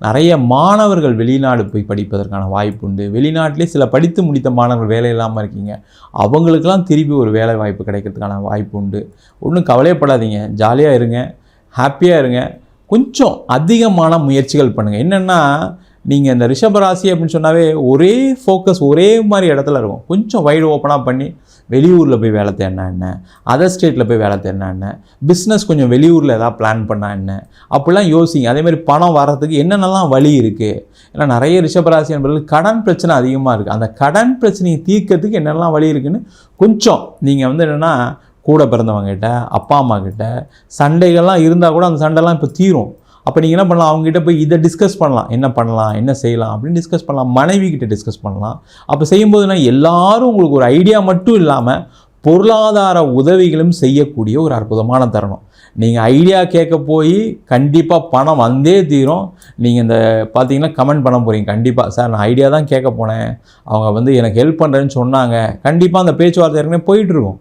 நிறைய மாணவர்கள் வெளிநாடு போய் படிப்பதற்கான வாய்ப்பு உண்டு. வெளிநாட்டிலே சில படித்து முடித்த மாணவர்கள் வேலை இல்லாமல் இருக்கீங்க. அவங்களுக்கெல்லாம் திருப்பி ஒரு வேலை வாய்ப்பு கிடைக்கிறதுக்கான வாய்ப்பு உண்டு. ஒன்றும் கவலையப்படாதீங்க. ஜாலியாக இருங்க. ஹாப்பியாக இருங்க. கொஞ்சம் அதிகமான முயற்சிகள் பண்ணுங்கள் என்னென்னா நீங்கள் இந்த ரிஷபராசி அப்படின்னு சொன்னாவே ஒரே ஃபோக்கஸ் ஒரே மாதிரி இடத்துல இருக்கும். கொஞ்சம் வைடு ஓப்பனாக பண்ணி வெளியூரில் போய் வேலை தேடினா என்ன? அதர் ஸ்டேட்டில் போய் வேலை தேடினா என்ன? பிஸ்னஸ் கொஞ்சம் வெளியூரில் எதாவது பிளான் பண்ணால் என்ன? அப்படிலாம் யோசிங்க. அதேமாதிரி பணம் வர்றதுக்கு என்னென்னலாம் வழி இருக்குது ஏன்னா நிறைய ரிஷபராசி என்பவர்கள் கடன் பிரச்சனை அதிகமாக இருக்குது அந்த கடன் பிரச்சனையை தீர்க்கறதுக்கு என்னென்னலாம் வழி இருக்குதுன்னு கொஞ்சம் நீங்கள் வந்து என்னென்னா கூட பிறந்தவங்ககிட்ட அப்பா அம்மா கிட்ட சண்டைகள்லாம் இருந்தால் கூட அந்த சண்டைலாம் இப்போ தீரும். அப்போ நீங்கள் என்ன பண்ணலாம்? அவங்ககிட்ட போய் இதை டிஸ்கஸ் பண்ணலாம். என்ன பண்ணலாம்? என்ன செய்யலாம்? அப்படின்னு டிஸ்கஸ் பண்ணலாம். மனைவி கிட்ட டிஸ்கஸ் பண்ணலாம். அப்போ செய்யும்போதுனா எல்லாரும் உங்களுக்கு ஒரு ஐடியா மட்டும் இல்லாமல் பொருளாதார உதவிகளும் செய்யக்கூடிய ஒரு அற்புதமான தருணம். நீங்கள் ஐடியா கேட்க போய் கண்டிப்பாக பணம் வந்தே தீரும். நீங்கள் இந்த பார்த்தீங்கன்னா கமெண்ட் பண்ண போகிறீங்க கண்டிப்பாக சார் நான் ஐடியா தான் கேட்க போனேன். அவங்க வந்து எனக்கு ஹெல்ப் பண்ணுறேன்னு சொன்னாங்க. கண்டிப்பாக அந்த பேச்சுவார்த்தை ஏற்கனவே போயிட்டுருக்கும்